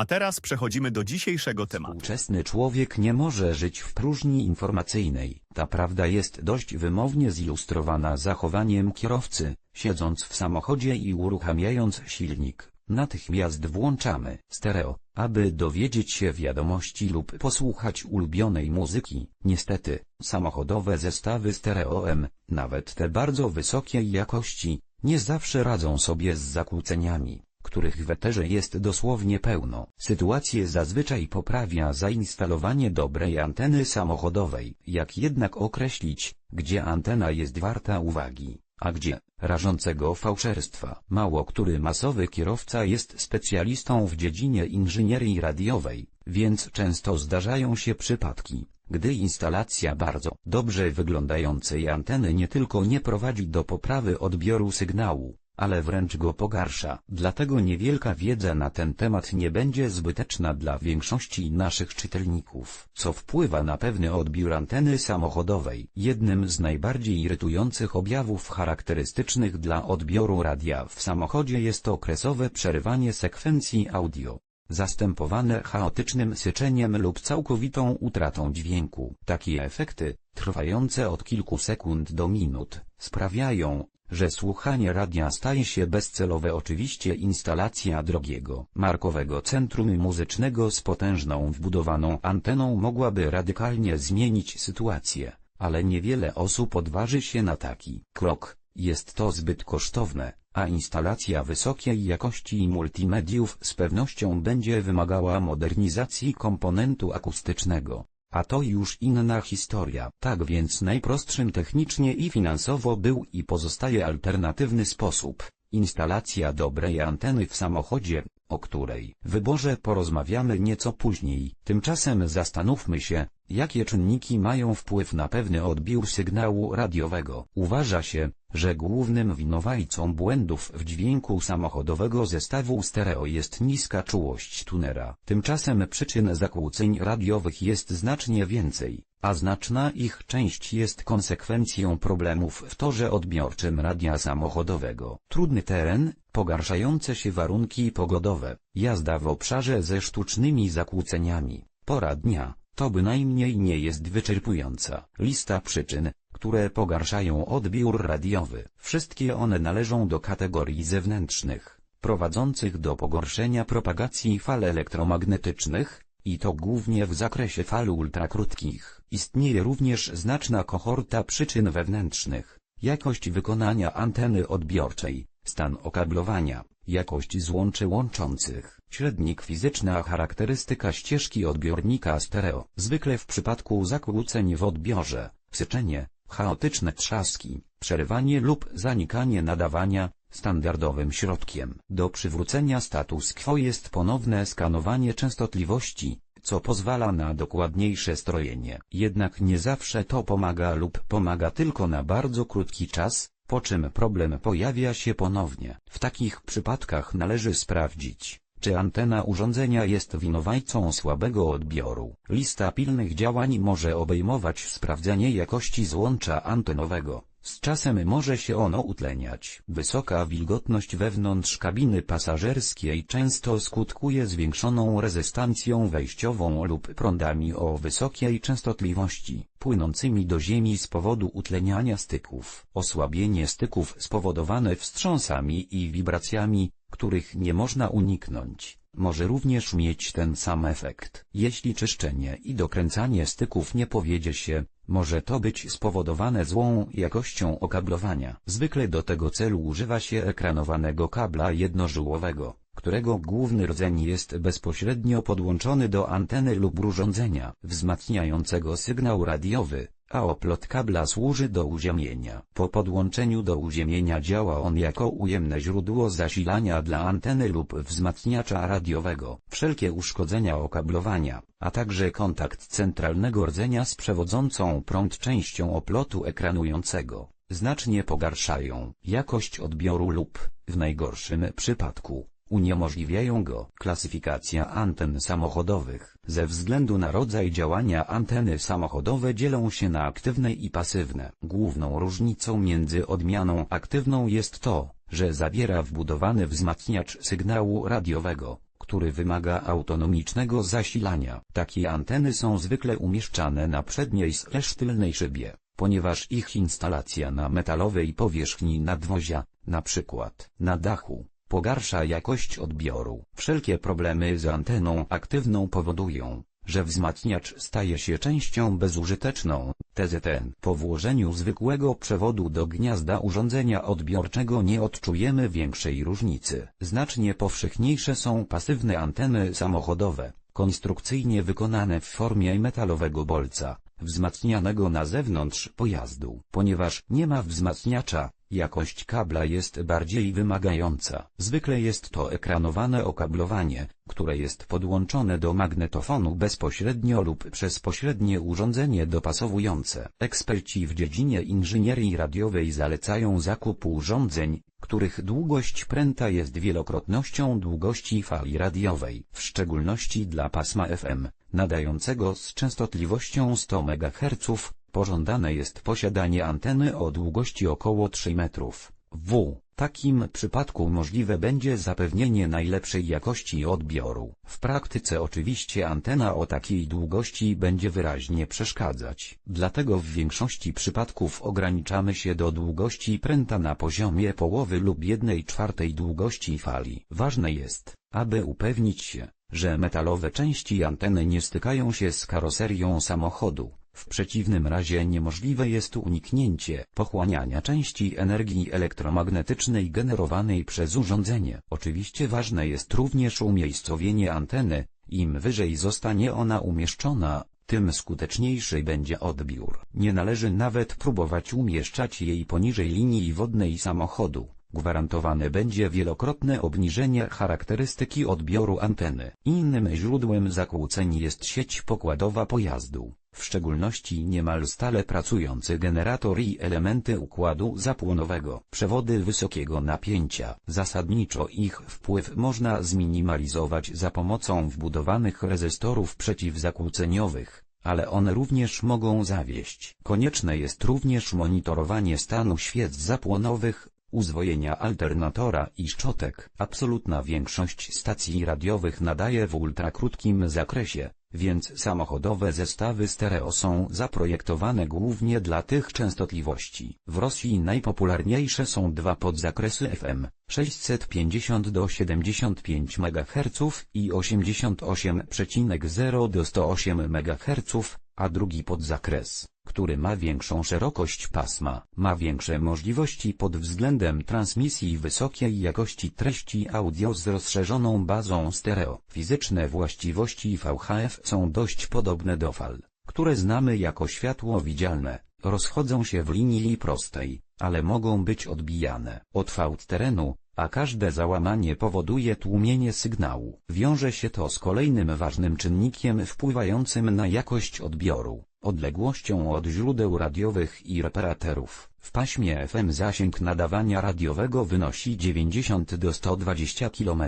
A teraz przechodzimy do dzisiejszego tematu. Współczesny człowiek nie może żyć w próżni informacyjnej. Ta prawda jest dość wymownie zilustrowana zachowaniem kierowcy, siedząc w samochodzie i uruchamiając silnik. Natychmiast włączamy stereo, aby dowiedzieć się wiadomości lub posłuchać ulubionej muzyki. Niestety, samochodowe zestawy stereo M, nawet te bardzo wysokiej jakości, nie zawsze radzą sobie z zakłóceniami których w eterze jest dosłownie pełno. Sytuację zazwyczaj poprawia zainstalowanie dobrej anteny samochodowej. Jak jednak określić, gdzie antena jest warta uwagi, a gdzie rażącego fałszerstwa? Mało który masowy kierowca jest specjalistą w dziedzinie inżynierii radiowej, więc często zdarzają się przypadki, gdy instalacja bardzo dobrze wyglądającej anteny nie tylko nie prowadzi do poprawy odbioru sygnału, ale wręcz go pogarsza. Dlatego niewielka wiedza na ten temat nie będzie zbyteczna dla większości naszych czytelników, co wpływa na pewny odbiór anteny samochodowej. Jednym z najbardziej irytujących objawów charakterystycznych dla odbioru radia w samochodzie jest okresowe przerywanie sekwencji audio zastępowane chaotycznym syczeniem lub całkowitą utratą dźwięku. Takie efekty, trwające od kilku sekund do minut, sprawiają, że słuchanie radia staje się bezcelowe. Oczywiście instalacja drogiego, markowego centrum muzycznego z potężną wbudowaną anteną mogłaby radykalnie zmienić sytuację, ale niewiele osób odważy się na taki krok. Jest to zbyt kosztowne, a instalacja wysokiej jakości multimediów z pewnością będzie wymagała modernizacji komponentu akustycznego. A to już inna historia. Tak więc najprostszym technicznie i finansowo był i pozostaje alternatywny sposób. Instalacja dobrej anteny w samochodzie, o której wyborze porozmawiamy nieco później. Tymczasem zastanówmy się, jakie czynniki mają wpływ na pewny odbiór sygnału radiowego. Uważa się, że głównym winowajcą błędów w dźwięku samochodowego zestawu stereo jest niska czułość tunera. Tymczasem przyczyn zakłóceń radiowych jest znacznie więcej, a znaczna ich część jest konsekwencją problemów w torze odbiorczym radia samochodowego. Trudny teren, pogarszające się warunki pogodowe, jazda w obszarze ze sztucznymi zakłóceniami, pora dnia, to bynajmniej nie jest wyczerpująca lista przyczyn, które pogarszają odbiór radiowy. Wszystkie one należą do kategorii zewnętrznych, prowadzących do pogorszenia propagacji fal elektromagnetycznych, i to głównie w zakresie fal ultrakrótkich. Istnieje również znaczna kohorta przyczyn wewnętrznych, jakość wykonania anteny odbiorczej, stan okablowania, jakość złączy łączących, średnik fizyczny a charakterystyka ścieżki odbiornika stereo. Zwykle w przypadku zakłóceń w odbiorze, syczenie, chaotyczne trzaski, przerywanie lub zanikanie nadawania, standardowym środkiem do przywrócenia status quo jest ponowne skanowanie częstotliwości, co pozwala na dokładniejsze strojenie. Jednak nie zawsze to pomaga lub pomaga tylko na bardzo krótki czas, po czym problem pojawia się ponownie. W takich przypadkach należy sprawdzić, czy antena urządzenia jest winowajcą słabego odbioru. Lista pilnych działań może obejmować sprawdzanie jakości złącza antenowego. Z czasem może się ono utleniać. Wysoka wilgotność wewnątrz kabiny pasażerskiej często skutkuje zwiększoną rezystancją wejściową lub prądami o wysokiej częstotliwości, płynącymi do ziemi z powodu utleniania styków. Osłabienie styków spowodowane wstrząsami i wibracjami, których nie można uniknąć, może również mieć ten sam efekt. Jeśli czyszczenie i dokręcanie styków nie powiedzie się, może to być spowodowane złą jakością okablowania. Zwykle do tego celu używa się ekranowanego kabla jednożyłowego, którego główny rdzeń jest bezpośrednio podłączony do anteny lub urządzenia wzmacniającego sygnał radiowy, a oplot kabla służy do uziemienia. Po podłączeniu do uziemienia działa on jako ujemne źródło zasilania dla anteny lub wzmacniacza radiowego. Wszelkie uszkodzenia okablowania, a także kontakt centralnego rdzenia z przewodzącą prąd częścią oplotu ekranującego, znacznie pogarszają jakość odbioru lub, w najgorszym przypadku, uniemożliwiają go. Klasyfikacja anten samochodowych. Ze względu na rodzaj działania anteny samochodowe dzielą się na aktywne i pasywne. Główną różnicą między odmianą aktywną jest to, że zawiera wbudowany wzmacniacz sygnału radiowego, który wymaga autonomicznego zasilania. Takie anteny są zwykle umieszczane na przedniej slash tylnej szybie, ponieważ ich instalacja na metalowej powierzchni nadwozia, na przykład na dachu, pogarsza jakość odbioru. Wszelkie problemy z anteną aktywną powodują, że wzmacniacz staje się częścią bezużyteczną. TZN. Po włożeniu zwykłego przewodu do gniazda urządzenia odbiorczego nie odczujemy większej różnicy. Znacznie powszechniejsze są pasywne anteny samochodowe, konstrukcyjnie wykonane w formie metalowego bolca, wzmacnianego na zewnątrz pojazdu. Ponieważ nie ma wzmacniacza, jakość kabla jest bardziej wymagająca. Zwykle jest to ekranowane okablowanie, które jest podłączone do magnetofonu bezpośrednio lub przez pośrednie urządzenie dopasowujące. Eksperci w dziedzinie inżynierii radiowej zalecają zakup urządzeń, których długość pręta jest wielokrotnością długości fali radiowej, w szczególności dla pasma FM, nadającego z częstotliwością 100 MHz, pożądane jest posiadanie anteny o długości około 3 metrów. W takim przypadku możliwe będzie zapewnienie najlepszej jakości odbioru. W praktyce oczywiście antena o takiej długości będzie wyraźnie przeszkadzać. Dlatego w większości przypadków ograniczamy się do długości pręta na poziomie połowy lub jednej czwartej długości fali. Ważne jest, aby upewnić się, że metalowe części anteny nie stykają się z karoserią samochodu. W przeciwnym razie niemożliwe jest uniknięcie pochłaniania części energii elektromagnetycznej generowanej przez urządzenie. Oczywiście ważne jest również umiejscowienie anteny, im wyżej zostanie ona umieszczona, tym skuteczniejszy będzie odbiór. Nie należy nawet próbować umieszczać jej poniżej linii wodnej samochodu. Gwarantowane będzie wielokrotne obniżenie charakterystyki odbioru anteny. Innym źródłem zakłóceń jest sieć pokładowa pojazdu, w szczególności niemal stale pracujący generator i elementy układu zapłonowego. Przewody wysokiego napięcia. Zasadniczo ich wpływ można zminimalizować za pomocą wbudowanych rezystorów przeciwzakłóceniowych ale one również mogą zawieść. Konieczne jest również monitorowanie stanu świec zapłonowych, uzwojenia alternatora i szczotek. Absolutna większość stacji radiowych nadaje w ultrakrótkim zakresie, więc samochodowe zestawy stereo są zaprojektowane głównie dla tych częstotliwości. W Rosji najpopularniejsze są dwa podzakresy FM, 650 do 75 MHz i 88,0 do 108 MHz, a drugi podzakres, który ma większą szerokość pasma, ma większe możliwości pod względem transmisji wysokiej jakości treści audio z rozszerzoną bazą stereo. Fizyczne właściwości VHF są dość podobne do fal, które znamy jako światło widzialne, rozchodzą się w linii prostej, ale mogą być odbijane od fałd terenu, a każde załamanie powoduje tłumienie sygnału. Wiąże się to z kolejnym ważnym czynnikiem wpływającym na jakość odbioru, odległością od źródeł radiowych i reperatorów. W paśmie FM zasięg nadawania radiowego wynosi 90 do 120 km,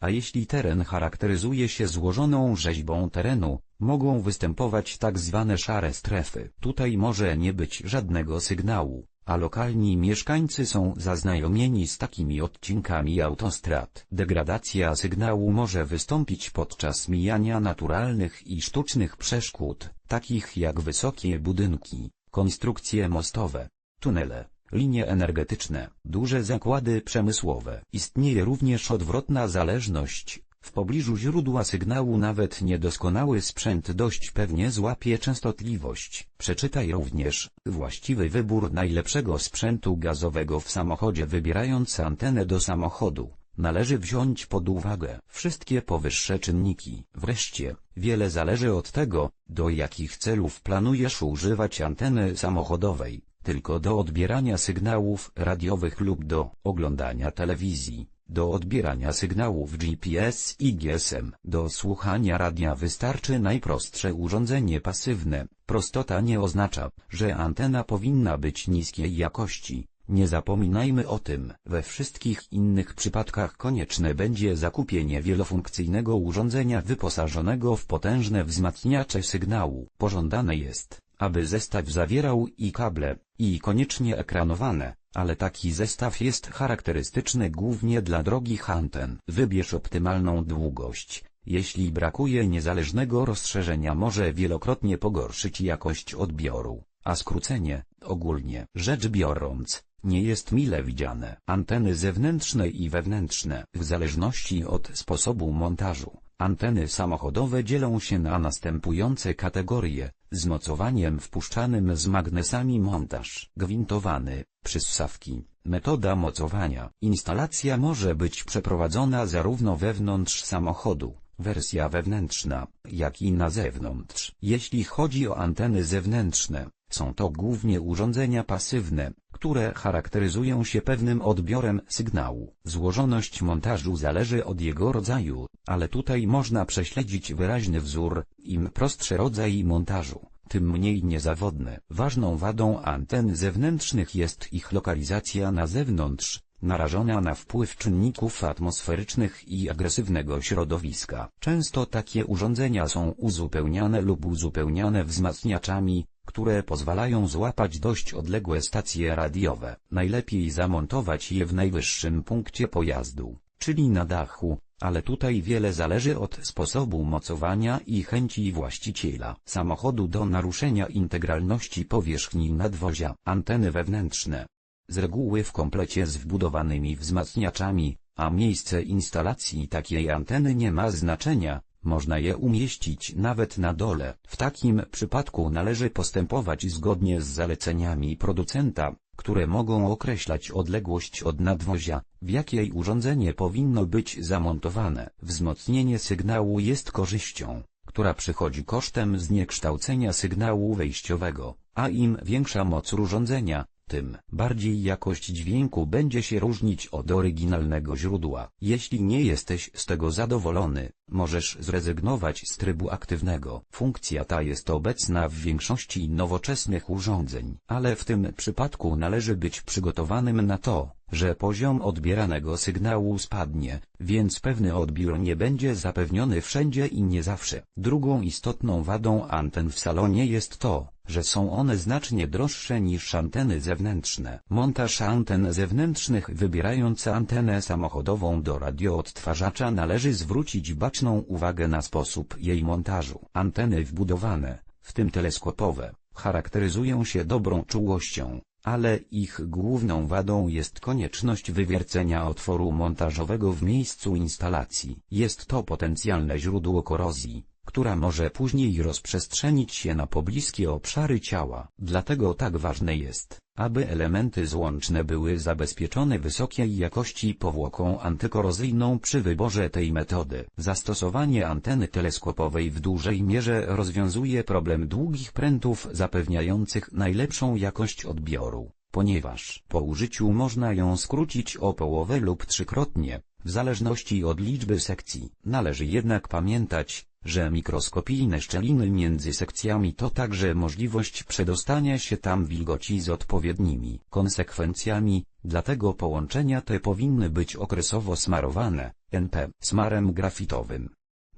a jeśli teren charakteryzuje się złożoną rzeźbą terenu, mogą występować tak zwane szare strefy. Tutaj może nie być żadnego sygnału a lokalni mieszkańcy są zaznajomieni z takimi odcinkami autostrad. Degradacja sygnału może wystąpić podczas mijania naturalnych i sztucznych przeszkód, takich jak wysokie budynki, konstrukcje mostowe, tunele, linie energetyczne, duże zakłady przemysłowe. Istnieje również odwrotna zależność, w pobliżu źródła sygnału nawet niedoskonały sprzęt dość pewnie złapie częstotliwość. Przeczytaj również właściwy wybór najlepszego sprzętu gazowego w samochodzie wybierając antenę do samochodu. Należy wziąć pod uwagę wszystkie powyższe czynniki. Wreszcie, wiele zależy od tego, do jakich celów planujesz używać anteny samochodowej, tylko do odbierania sygnałów radiowych lub do oglądania telewizji. Do odbierania sygnałów GPS i GSM. Do słuchania radia wystarczy najprostsze urządzenie pasywne. Prostota nie oznacza, że antena powinna być niskiej jakości. Nie zapominajmy o tym. We wszystkich innych przypadkach konieczne będzie zakupienie wielofunkcyjnego urządzenia wyposażonego w potężne wzmacniacze sygnału. Pożądane jest, aby zestaw zawierał i kable, i koniecznie ekranowane, ale taki zestaw jest charakterystyczny głównie dla drogich anten. Wybierz optymalną długość. Jeśli brakuje niezależnego rozszerzenia może wielokrotnie pogorszyć jakość odbioru, a skrócenie, ogólnie rzecz biorąc, nie jest mile widziane. Anteny zewnętrzne i wewnętrzne. W zależności od sposobu montażu, anteny samochodowe dzielą się na następujące kategorie. Z mocowaniem wpuszczanym z magnesami montaż. Gwintowany, przyssawki. Metoda mocowania. Instalacja może być przeprowadzona zarówno wewnątrz samochodu, wersja wewnętrzna, jak i na zewnątrz. Jeśli chodzi o anteny zewnętrzne, są to głównie urządzenia pasywne, które charakteryzują się pewnym odbiorem sygnału. Złożoność montażu zależy od jego rodzaju, ale tutaj można prześledzić wyraźny wzór, im prostszy rodzaj montażu, tym mniej niezawodne. Ważną wadą anten zewnętrznych jest ich lokalizacja na zewnątrz, narażona na wpływ czynników atmosferycznych i agresywnego środowiska. Często takie urządzenia są uzupełniane lub uzupełniane wzmacniaczami, które pozwalają złapać dość odległe stacje radiowe. Najlepiej zamontować je w najwyższym punkcie pojazdu, czyli na dachu, ale tutaj wiele zależy od sposobu mocowania i chęci właściciela samochodu do naruszenia integralności powierzchni nadwozia. Anteny wewnętrzne. Z reguły w komplecie z wbudowanymi wzmacniaczami, a miejsce instalacji takiej anteny nie ma znaczenia, można je umieścić nawet na dole. W takim przypadku należy postępować zgodnie z zaleceniami producenta, które mogą określać odległość od nadwozia, w jakiej urządzenie powinno być zamontowane. Wzmocnienie sygnału jest korzyścią, która przychodzi kosztem zniekształcenia sygnału wejściowego, a im większa moc urządzenia, tym bardziej jakość dźwięku będzie się różnić od oryginalnego źródła. Jeśli nie jesteś z tego zadowolony, możesz zrezygnować z trybu aktywnego. Funkcja ta jest obecna w większości nowoczesnych urządzeń, ale w tym przypadku należy być przygotowanym na to, że poziom odbieranego sygnału spadnie, więc pewny odbiór nie będzie zapewniony wszędzie i nie zawsze. Drugą istotną wadą anten w salonie jest to, że są one znacznie droższe niż anteny zewnętrzne. Montaż anten zewnętrznych wybierając antenę samochodową do radioodtwarzacza należy zwrócić baczną uwagę na sposób jej montażu. Anteny wbudowane, w tym teleskopowe, charakteryzują się dobrą czułością, ale ich główną wadą jest konieczność wywiercenia otworu montażowego w miejscu instalacji. Jest to potencjalne źródło korozji, która może później rozprzestrzenić się na pobliskie obszary ciała. Dlatego tak ważne jest, aby elementy złączne były zabezpieczone wysokiej jakości powłoką antykorozyjną przy wyborze tej metody. Zastosowanie anteny teleskopowej w dużej mierze rozwiązuje problem długich prętów zapewniających najlepszą jakość odbioru, ponieważ po użyciu można ją skrócić o połowę lub trzykrotnie, w zależności od liczby sekcji. Należy jednak pamiętać, że mikroskopijne szczeliny między sekcjami to także możliwość przedostania się tam wilgoci z odpowiednimi konsekwencjami, dlatego połączenia te powinny być okresowo smarowane, NP, smarem grafitowym.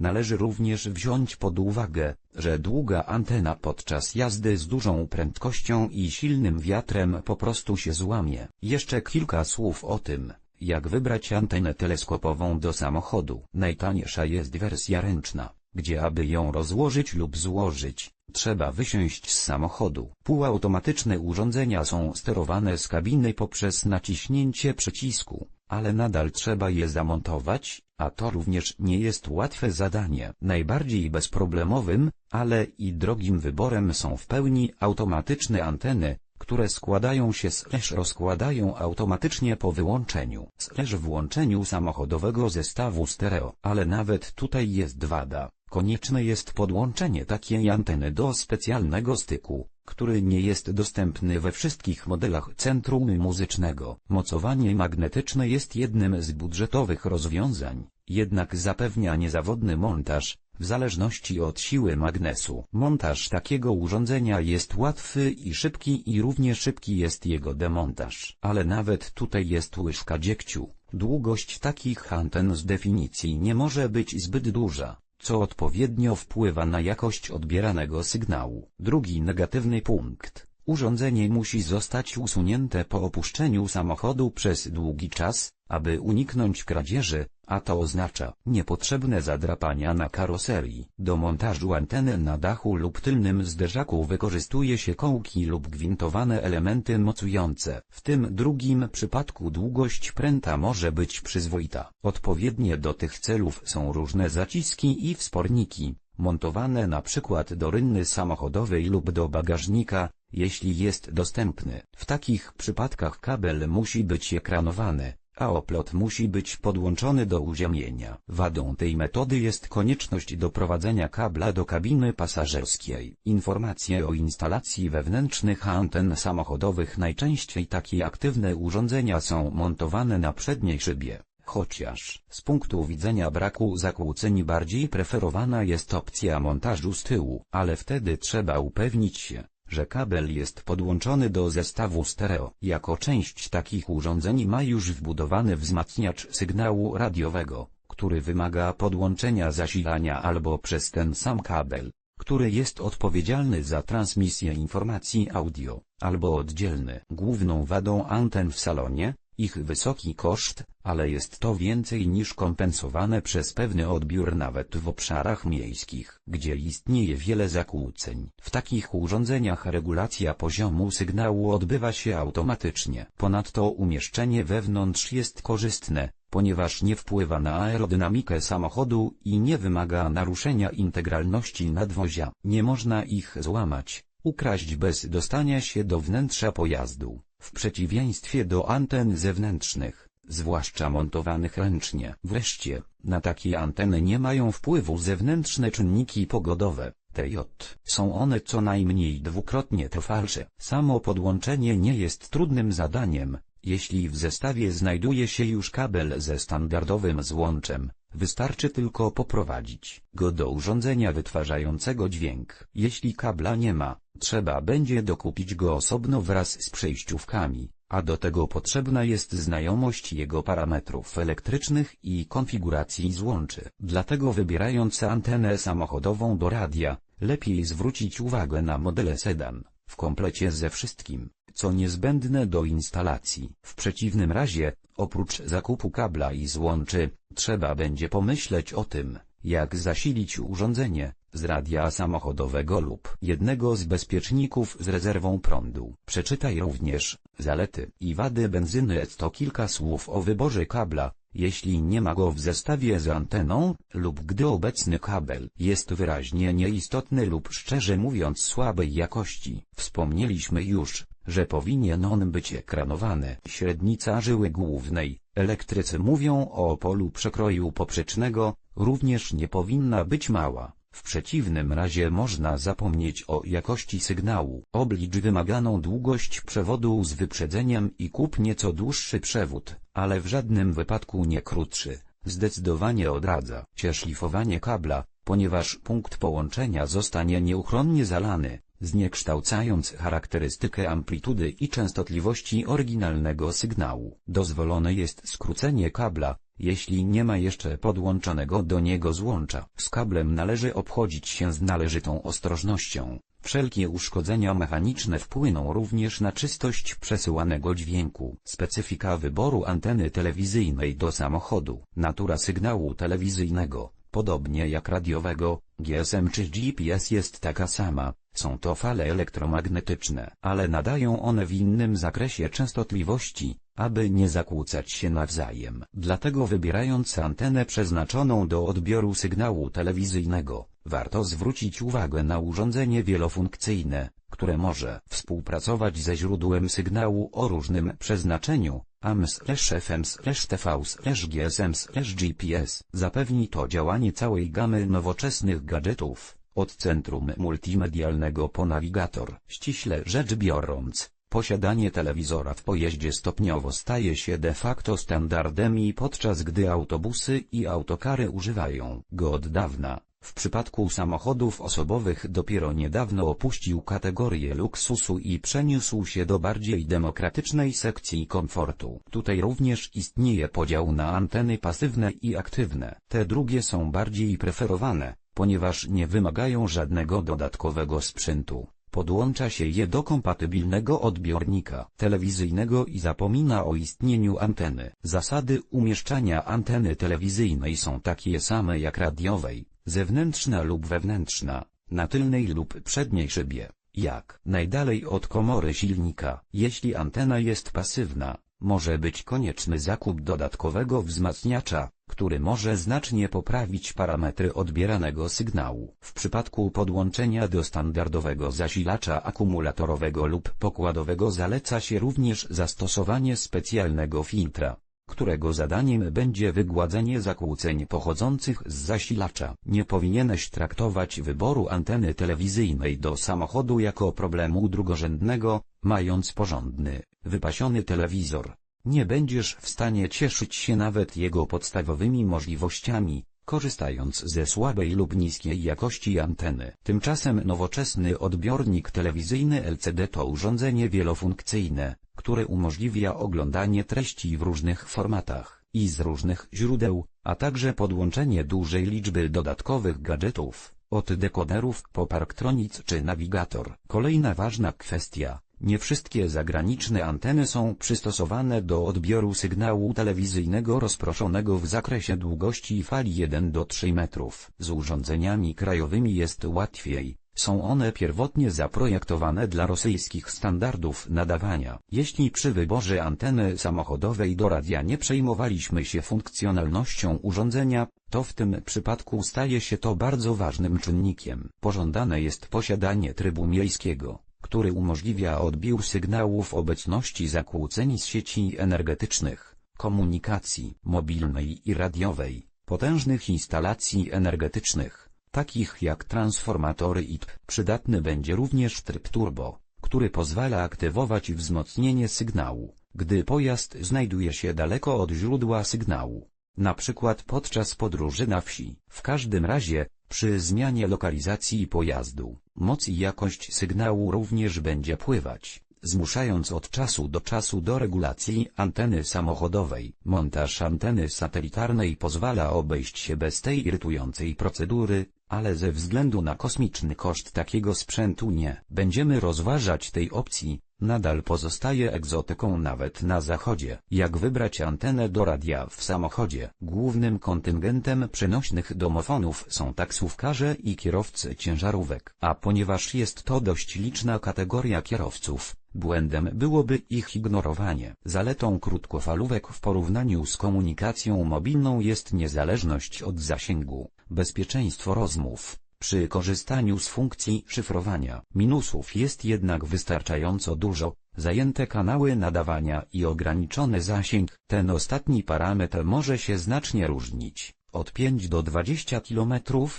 Należy również wziąć pod uwagę, że długa antena podczas jazdy z dużą prędkością i silnym wiatrem po prostu się złamie. Jeszcze kilka słów o tym, jak wybrać antenę teleskopową do samochodu. Najtaniejsza jest wersja ręczna gdzie aby ją rozłożyć lub złożyć, trzeba wysiąść z samochodu. Półautomatyczne urządzenia są sterowane z kabiny poprzez naciśnięcie przycisku, ale nadal trzeba je zamontować, a to również nie jest łatwe zadanie. Najbardziej bezproblemowym, ale i drogim wyborem są w pełni automatyczne anteny, które składają się slash rozkładają automatycznie po wyłączeniu slash włączeniu samochodowego zestawu stereo. Ale nawet tutaj jest wada. Konieczne jest podłączenie takiej anteny do specjalnego styku, który nie jest dostępny we wszystkich modelach centrum muzycznego. Mocowanie magnetyczne jest jednym z budżetowych rozwiązań, jednak zapewnia niezawodny montaż, w zależności od siły magnesu. Montaż takiego urządzenia jest łatwy i szybki i równie szybki jest jego demontaż. Ale nawet tutaj jest łyżka dziegciu. Długość takich anten z definicji nie może być zbyt duża, co odpowiednio wpływa na jakość odbieranego sygnału. Drugi negatywny punkt. Urządzenie musi zostać usunięte po opuszczeniu samochodu przez długi czas, aby uniknąć kradzieży, a to oznacza niepotrzebne zadrapania na karoserii. Do montażu anteny na dachu lub tylnym zderzaku wykorzystuje się kołki lub gwintowane elementy mocujące. W tym drugim przypadku długość pręta może być przyzwoita. Odpowiednie do tych celów są różne zaciski i wsporniki, montowane na przykład do rynny samochodowej lub do bagażnika, jeśli jest dostępny. W takich przypadkach kabel musi być ekranowany, a oplot musi być podłączony do uziemienia. Wadą tej metody jest konieczność doprowadzenia kabla do kabiny pasażerskiej. Informacje o instalacji wewnętrznych anten samochodowych najczęściej takie aktywne urządzenia są montowane na przedniej szybie. Chociaż, z punktu widzenia braku zakłóceń bardziej preferowana jest opcja montażu z tyłu, ale wtedy trzeba upewnić się, że kabel jest podłączony do zestawu stereo. Jako część takich urządzeń ma już wbudowany wzmacniacz sygnału radiowego, który wymaga podłączenia zasilania albo przez ten sam kabel, który jest odpowiedzialny za transmisję informacji audio, albo oddzielny. Główną wadą anten w salonie, ich wysoki koszt, ale jest to więcej niż kompensowane przez pewny odbiór nawet w obszarach miejskich, gdzie istnieje wiele zakłóceń. W takich urządzeniach regulacja poziomu sygnału odbywa się automatycznie. Ponadto umieszczenie wewnątrz jest korzystne, ponieważ nie wpływa na aerodynamikę samochodu i nie wymaga naruszenia integralności nadwozia. Nie można ich złamać, ukraść bez dostania się do wnętrza pojazdu, w przeciwieństwie do anten zewnętrznych, zwłaszcza montowanych ręcznie. Wreszcie, na takie anteny nie mają wpływu zewnętrzne czynniki pogodowe. TJ. Są one co najmniej dwukrotnie trwalsze. Samo podłączenie nie jest trudnym zadaniem, jeśli w zestawie znajduje się już kabel ze standardowym złączem. Wystarczy tylko poprowadzić go do urządzenia wytwarzającego dźwięk. Jeśli kabla nie ma, trzeba będzie dokupić go osobno wraz z przejściówkami, a do tego potrzebna jest znajomość jego parametrów elektrycznych i konfiguracji złączy. Dlatego wybierając antenę samochodową do radia, lepiej zwrócić uwagę na modele sedan, w komplecie ze wszystkim, co niezbędne do instalacji. W przeciwnym razie, oprócz zakupu kabla i złączy, trzeba będzie pomyśleć o tym, jak zasilić urządzenie, z radia samochodowego lub jednego z bezpieczników z rezerwą prądu. Przeczytaj również, zalety i wady benzyny to kilka słów o wyborze kabla, jeśli nie ma go w zestawie z anteną, lub gdy obecny kabel jest wyraźnie nieistotny lub szczerze mówiąc słabej jakości. Wspomnieliśmy już, że powinien on być ekranowany. Średnica żyły głównej, elektrycy mówią o polu przekroju poprzecznego, również nie powinna być mała. W przeciwnym razie można zapomnieć o jakości sygnału. Oblicz wymaganą długość przewodu z wyprzedzeniem i kup nieco dłuższy przewód, ale w żadnym wypadku nie krótszy. Zdecydowanie odradza się szlifowanie kabla, ponieważ punkt połączenia zostanie nieuchronnie zalany, zniekształcając charakterystykę amplitudy i częstotliwości oryginalnego sygnału. Dozwolone jest skrócenie kabla, jeśli nie ma jeszcze podłączonego do niego złącza. Z kablem należy obchodzić się z należytą ostrożnością. Wszelkie uszkodzenia mechaniczne wpłyną również na czystość przesyłanego dźwięku. Specyfika wyboru anteny telewizyjnej do samochodu. Natura sygnału telewizyjnego, podobnie jak radiowego, GSM czy GPS jest taka sama. Są to fale elektromagnetyczne, ale nadają one w innym zakresie częstotliwości, aby nie zakłócać się nawzajem. Dlatego wybierając antenę przeznaczoną do odbioru sygnału telewizyjnego, warto zwrócić uwagę na urządzenie wielofunkcyjne, które może współpracować ze źródłem sygnału o różnym przeznaczeniu, AM/FM/TV/GSM/GPS. Zapewni to działanie całej gamy nowoczesnych gadżetów, od centrum multimedialnego po nawigator. Ściśle rzecz biorąc, posiadanie telewizora w pojeździe stopniowo staje się de facto standardem i podczas gdy autobusy i autokary używają go od dawna, w przypadku samochodów osobowych dopiero niedawno opuścił kategorię luksusu i przeniósł się do bardziej demokratycznej sekcji komfortu. Tutaj również istnieje podział na anteny pasywne i aktywne. Te drugie są bardziej preferowane, ponieważ nie wymagają żadnego dodatkowego sprzętu. Podłącza się je do kompatybilnego odbiornika telewizyjnego i zapomina o istnieniu anteny. Zasady umieszczania anteny telewizyjnej są takie same jak radiowej, zewnętrzna lub wewnętrzna, na tylnej lub przedniej szybie, jak najdalej od komory silnika. Jeśli antena jest pasywna, może być konieczny zakup dodatkowego wzmacniacza, który może znacznie poprawić parametry odbieranego sygnału. W przypadku podłączenia do standardowego zasilacza akumulatorowego lub pokładowego zaleca się również zastosowanie specjalnego filtra którego zadaniem będzie wygładzenie zakłóceń pochodzących z zasilacza. Nie powinieneś traktować wyboru anteny telewizyjnej do samochodu jako problemu drugorzędnego, mając porządny, wypasiony telewizor. Nie będziesz w stanie cieszyć się nawet jego podstawowymi możliwościami, korzystając ze słabej lub niskiej jakości anteny. Tymczasem nowoczesny odbiornik telewizyjny LCD to urządzenie wielofunkcyjne, które umożliwia oglądanie treści w różnych formatach i z różnych źródeł, a także podłączenie dużej liczby dodatkowych gadżetów, od dekoderów po parktronic czy nawigator. Kolejna ważna kwestia. Nie wszystkie zagraniczne anteny są przystosowane do odbioru sygnału telewizyjnego rozproszonego w zakresie długości fali 1 do 3 metrów. Z urządzeniami krajowymi jest łatwiej, są one pierwotnie zaprojektowane dla rosyjskich standardów nadawania. Jeśli przy wyborze anteny samochodowej do radia nie przejmowaliśmy się funkcjonalnością urządzenia, to w tym przypadku staje się to bardzo ważnym czynnikiem. Pożądane jest posiadanie trybu miejskiego, który umożliwia odbiór sygnału w obecności zakłóceń z sieci energetycznych, komunikacji mobilnej i radiowej, potężnych instalacji energetycznych takich jak transformatory IT. Przydatny będzie również tryb turbo, który pozwala aktywować wzmocnienie sygnału, gdy pojazd znajduje się daleko od źródła sygnału, na przykład podczas podróży na wsi. W każdym razie, przy zmianie lokalizacji pojazdu, moc i jakość sygnału również będzie pływać zmuszając od czasu do czasu do regulacji anteny samochodowej. Montaż anteny satelitarnej pozwala obejść się bez tej irytującej procedury, ale ze względu na kosmiczny koszt takiego sprzętu nie będziemy rozważać tej opcji, nadal pozostaje egzotyką nawet na zachodzie. Jak wybrać antenę do radia w samochodzie? Głównym kontyngentem przenośnych domofonów są taksówkarze i kierowcy ciężarówek, a ponieważ jest to dość liczna kategoria kierowców, Błędem byłoby ich ignorowanie. Zaletą krótkofalówek w porównaniu z komunikacją mobilną jest niezależność od zasięgu, bezpieczeństwo rozmów, przy korzystaniu z funkcji szyfrowania. Minusów jest jednak wystarczająco dużo, zajęte kanały nadawania i ograniczony zasięg. Ten ostatni parametr może się znacznie różnić od 5 do 20 km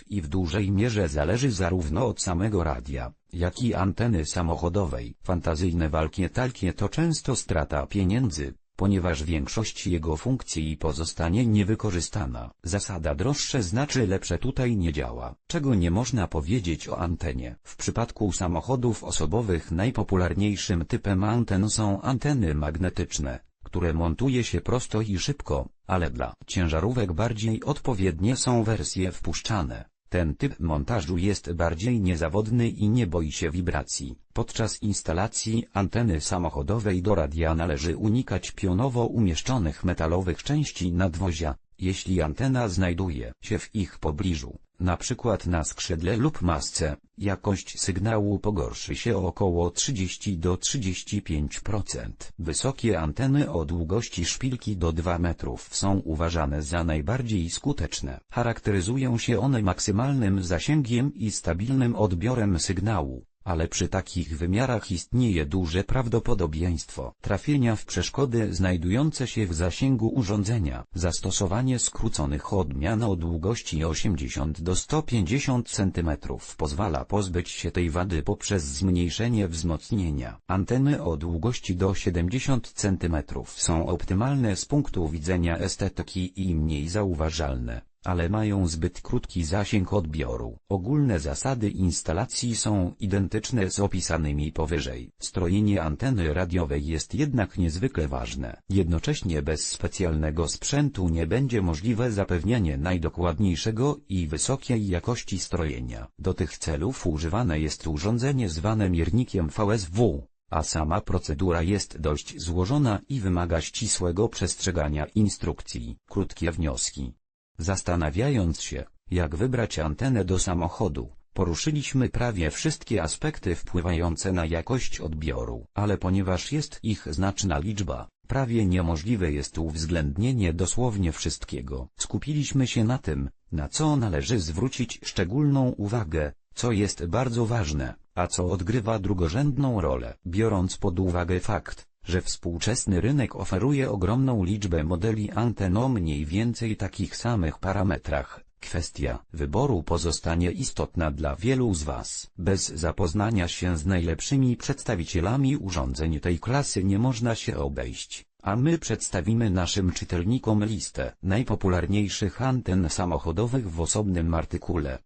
i w dużej mierze zależy zarówno od samego radia, jak i anteny samochodowej. Fantazyjne walkie-talkie to często strata pieniędzy, ponieważ większość jego funkcji pozostanie niewykorzystana. Zasada droższe znaczy lepsze tutaj nie działa, czego nie można powiedzieć o antenie. W przypadku samochodów osobowych najpopularniejszym typem anten są anteny magnetyczne które montuje się prosto i szybko, ale dla ciężarówek bardziej odpowiednie są wersje wpuszczane. Ten typ montażu jest bardziej niezawodny i nie boi się wibracji. Podczas instalacji anteny samochodowej do radia należy unikać pionowo umieszczonych metalowych części nadwozia, jeśli antena znajduje się w ich pobliżu na przykład na skrzydle lub masce, jakość sygnału pogorszy się o około 30 do 35%. Wysokie anteny o długości szpilki do 2 metrów są uważane za najbardziej skuteczne. Charakteryzują się one maksymalnym zasięgiem i stabilnym odbiorem sygnału, ale przy takich wymiarach istnieje duże prawdopodobieństwo trafienia w przeszkody znajdujące się w zasięgu urządzenia. Zastosowanie skróconych odmian o długości 80 do 150 cm pozwala pozbyć się tej wady poprzez zmniejszenie wzmocnienia. Anteny o długości do 70 cm są optymalne z punktu widzenia estetyki i mniej zauważalne ale mają zbyt krótki zasięg odbioru. Ogólne zasady instalacji są identyczne z opisanymi powyżej. Strojenie anteny radiowej jest jednak niezwykle ważne. Jednocześnie bez specjalnego sprzętu nie będzie możliwe zapewnianie najdokładniejszego i wysokiej jakości strojenia. Do tych celów używane jest urządzenie zwane miernikiem VSW a sama procedura jest dość złożona i wymaga ścisłego przestrzegania instrukcji. Krótkie wnioski. Zastanawiając się, jak wybrać antenę do samochodu, poruszyliśmy prawie wszystkie aspekty wpływające na jakość odbioru, ale ponieważ jest ich znaczna liczba, prawie niemożliwe jest uwzględnienie dosłownie wszystkiego. Skupiliśmy się na tym, na co należy zwrócić szczególną uwagę, co jest bardzo ważne, a co odgrywa drugorzędną rolę. Biorąc pod uwagę fakt, że współczesny rynek oferuje ogromną liczbę modeli anten o mniej więcej takich samych parametrach, kwestia wyboru pozostanie istotna dla wielu z Was. Bez zapoznania się z najlepszymi przedstawicielami urządzeń tej klasy nie można się obejść. A my przedstawimy naszym czytelnikom listę najpopularniejszych anten samochodowych w osobnym artykule.